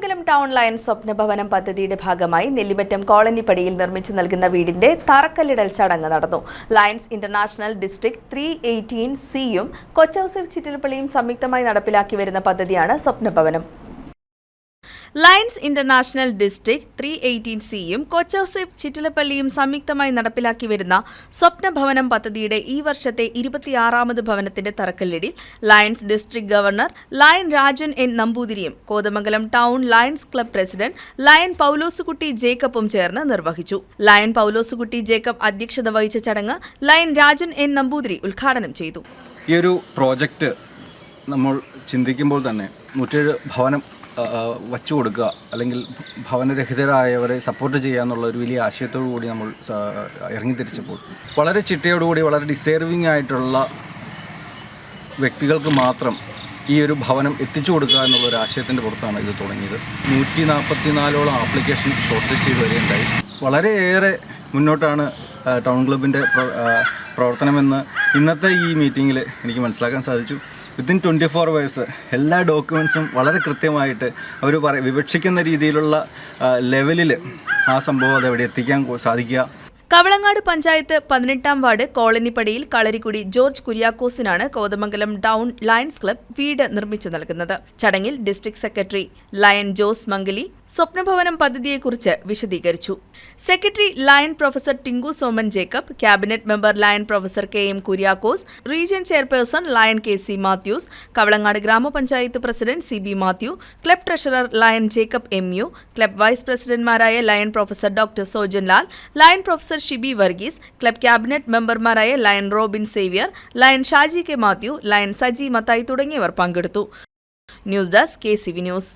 Kothamangalam town lion സ്വപ്നഭവനം പദ്ധതിയുടെ ഭാഗമായി നെല്ലിമറ്റം കോളനിപ്പടിയിൽ നിർമ്മിച്ചു നൽകുന്ന വീടിന്റെ തറക്കല്ലിടൽ ചടങ്ങ് നടന്നു. Lions International district three eighteen സിയും കൊച്ചൌസഫ് ചിറ്റിലപ്പള്ളിയും സംയുക്തമായി നടപ്പിലാക്കി വരുന്ന പദ്ധതിയാണ് സ്വപ്നഭവനം. Lions International district three eighteen സിയും കൊച്ചൌസേപ്പ് ചിറ്റിലപ്പള്ളിയും സംയുക്തമായി നടപ്പിലാക്കി വരുന്ന സ്വപ്ന ഭവനം പദ്ധതിയുടെ ഈ വർഷത്തെ ഇരുപത്തിയാറാമത് ഭവനത്തിന്റെ തറക്കല്ലിടിൽ Lions district governor lion Rajan N നമ്പൂതിരിയും Kothamangalam town Lions club president lion പൗലോസുകുട്ടി ജേക്കബും ചേർന്ന് നിർവഹിച്ചു. ലയൺ പൗലോസുകുട്ടി ജേക്കബ് അധ്യക്ഷത വഹിച്ച ചടങ്ങ് ലയൺ രാജൻ എൻ നമ്പൂതിരി ഉദ്ഘാടനം ചെയ്തു. ഈ ഒരു പ്രോജക്റ്റ് നമ്മൾ ചിന്തിക്കുമ്പോൾ തന്നെ നൂറ്റേഴ് ഭവനം വച്ചു കൊടുക്കുക. അല്ലെങ്കിൽ ഭവനരഹിതരായവരെ സപ്പോർട്ട് ചെയ്യുക എന്നുള്ള ഒരു വലിയ ആശയത്തോടു കൂടി നമ്മൾ ഇറങ്ങി ഇറങ്ങിത്തിരിച്ചപ്പോൾ വളരെ ചിട്ടയോടുകൂടി വളരെ ഡിസേർവിംഗ് ആയിട്ടുള്ള വ്യക്തികൾക്ക് മാത്രം ഈ ഒരു ഭവനം എത്തിച്ചു കൊടുക്കുക എന്നുള്ള ഒരു ആശയത്തിന്റെ പുറത്താണ് ഇത് തുടങ്ങിയത്. നൂറ്റി നാൽപ്പത്തി നാലോളം ആപ്ലിക്കേഷൻ ഷോർട്ട് ലിസ്റ്റ് ചെയ്ത് വരികയുണ്ടായി. വളരെയേറെ മുന്നോട്ടാണ് ടൗൺ ക്ലബിന്റെ പ്ര- പ്രവർത്തനമെന്ന് ഇന്നത്തെ ഈ മീറ്റിങ്ങിൽ എനിക്ക് മനസ്സിലാക്കാൻ സാധിച്ചു. വിത്തിൻ ട്വന്റി ഫോർ അവേഴ്സ് എല്ലാ ഡോക്യുമെൻസും വളരെ കൃത്യമായിട്ട് അവർ പറ വിവക്ഷിക്കുന്ന രീതിയിലുള്ള ലെവലിൽ ആ സംഭവം അത് എവിടെ എത്തിക്കാൻ സാധിക്കുക. കവളങ്ങാട് പഞ്ചായത്ത് പതിനെട്ടാം വാർഡ് കോളനിപ്പടിയിൽ കളരിക്കുടി ജോർജ് കുര്യാക്കോസിനാണ് കോതമംഗലം ടൗൺ ലയൺസ് ക്ലബ് വീട് നിർമ്മിച്ചു നൽകുന്നത്. ചടങ്ങിൽ district secretary lion Jose Mangali സ്വപ്നഭവനം പദ്ധതിയെക്കുറിച്ച് വിശദീകരിച്ചു. Secretary lion professor Tinku Soman Jacob cabinet member lion professor K M Kuriakose region chairperson lion K C Mathews Kavalangad ഗ്രാമപഞ്ചായത്ത് president C B Mathew club treasurer lion Jacob M U club vice പ്രസിഡന്റ്മാരായ lion professor doctor Sojan Lal lion professor Shibi Varghese club cabinet മെമ്പർമാരായ lion Robin Xavier lion Shaji K Mathew lion Saji Mathai തുടങ്ങിയവർ പങ്കെടുത്തു. News desk K C V news.